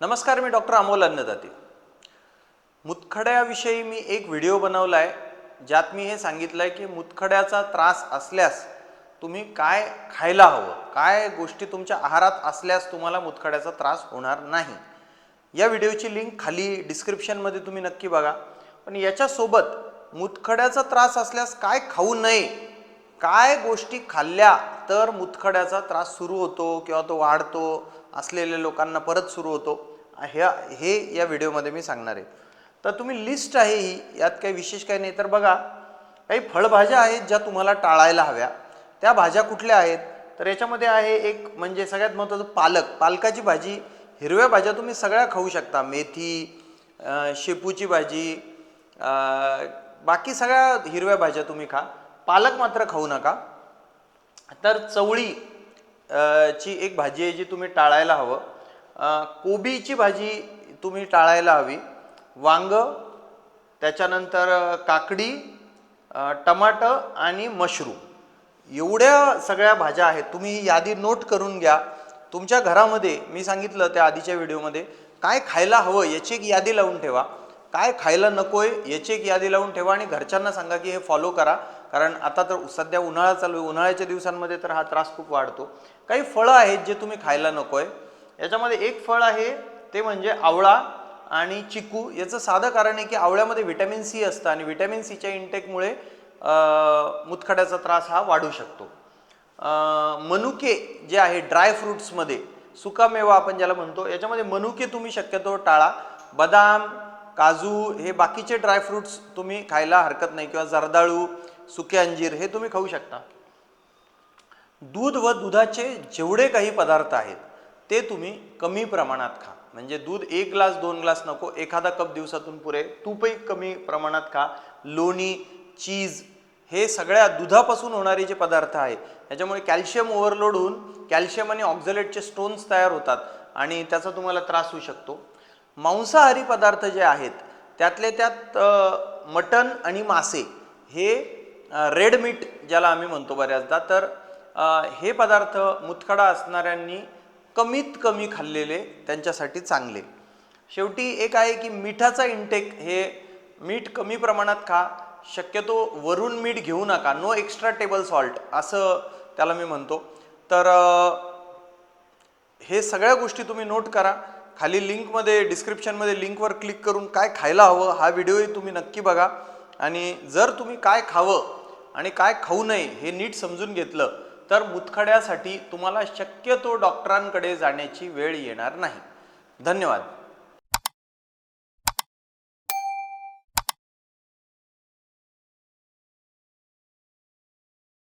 नमस्कार मी डॉक्टर अमोल अन्नदाते. मुतखड्याविषयी मी एक व्हिडिओ बनवला आहे ज्यात मी हे सांगितलं आहे की मुतखड्याचा त्रास असल्यास तुम्ही काय खायला हवं काय गोष्टी तुमच्या आहारात असल्यास तुम्हाला मुतखड्याचा त्रास होणार नाही. या व्हिडिओची लिंक खाली डिस्क्रिप्शनमध्ये तुम्ही नक्की बघा. पण याच्यासोबत मुतखड्याचा त्रास असल्यास काय खाऊ नये काय गोष्टी खाल्ल्या तर मुतखड्याचा त्रास सुरू होतो किंवा तो वाढतो असलेल्या लोकांना परत सुरू होतो? ह्या हे या व्हिडिओमध्ये मी सांगणार आहे. तर तुम्ही लिस्ट आहे ही यात काही विशेष काही नाही. तर बघा काही फळभाज्या आहेत ज्या तुम्हाला टाळायला हव्या. त्या भाज्या कुठल्या आहेत? तर याच्यामध्ये आहे एक म्हणजे सगळ्यात महत्त्वाचं पालक. पालकाची भाजी हिरव्या भाज्या तुम्ही सगळ्या खाऊ शकता. मेथी शेपूची भाजी बाकी सगळ्या हिरव्या भाज्या तुम्ही खा. पालक मात्र खाऊ नका. तर चवळी ची एक भाजी आहे जी तुम्ही टाळायला हवं. कोबीची भाजी तुम्ही टाळायला हवी. वांग त्याच्यानंतर काकडी टमाट टमाटर आणि मशरूम एवढ्या सगळ्या भाज्या आहेत. तुम्ही यादी नोट करून घ्या. तुमच्या घरामध्ये मी सांगितलं त्या आधीच्या व्हिडिओमध्ये काय खायला हवं याची एक यादी लावून ठेवा. काय खायला नकोय याची एक यादी लावून ठेवा आणि घरच्यांना सांगा की हे फॉलो करा. कारण आता तर सध्या उन्हाळा चालू आहे. उन्हाळ्याच्या दिवसांमध्ये तर हा त्रास खूप वाढतो. काही फळं आहेत जे तुम्ही खायला नकोय. याच्यामध्ये एक फळ आहे ते म्हणजे आवळा आणि चिकू. याचं साधं कारण आहे की आवळ्यामध्ये व्हिटॅमिन सी असतं आणि व्हिटॅमिन सीच्या इंटेकमुळे मुतखड्याचा त्रास हा वाढू शकतो. मनुके जे आहे ड्राय फ्रुट्समध्ये सुकामेवा आपण ज्याला म्हणतो याच्यामध्ये मनुके तुम्ही शक्यतो टाळा. बदाम काजू हे बाकीचे ड्रायफ्रुट्स तुम्ही खायला हरकत नाही. किंवा जर्दाळू सुके अंजीर हे तुम्ही खाऊ शकता. दूध व दुधाचे जेवढे काही पदार्थ आहेत ते तुम्ही कमी प्रमाणात खा. म्हणजे दूध एक ग्लास दोन ग्लास नको. एखादा कप दिवसातून पुरे तूपही कमी प्रमाणात खा. लोणी चीज हे सगळ्या दुधापासून होणारे जे पदार्थ आहे याच्यामुळे कॅल्शियम ओव्हरलोड होऊन कॅल्शियम आणि ऑक्झलेटचे स्टोन्स तयार होतात आणि त्याचा तुम्हाला त्रास होऊ शकतो. मांसाहारी पदार्थ जे आहेत त्यातले त्यात मटण आणि मासे हे रेड मीट ज्याला आम्ही म्हणतो बऱ्याचदा तर हे पदार्थ मुतखडा असणाऱ्यांनी कमीत कमी खाल्लेले त्यांच्यासाठी चांगले. शेवटी एक आहे की मिठाचा इंटेक हे मीठ कमी प्रमाणात खा शक्यतो वरून मीठ घेऊ नका नो एक्स्ट्रा टेबल सॉल्ट असं त्याला मी म्हणतो. तर हे सगळ्या गोष्टी तुम्ही नोट करा. खाली लिंकमध्ये डिस्क्रिप्शनमध्ये लिंकवर क्लिक करून काय खायला हवं हा व्हिडिओही तुम्ही नक्की बघा. आणि जर तुम्ही काय खावं आणि काय खाऊ नये हे नीट समजून घेतलं तर मुतखड्यासाठी तुम्हाला शक्यतो डॉक्टरांकडे जाण्याची वेळ येणार नाही. धन्यवाद.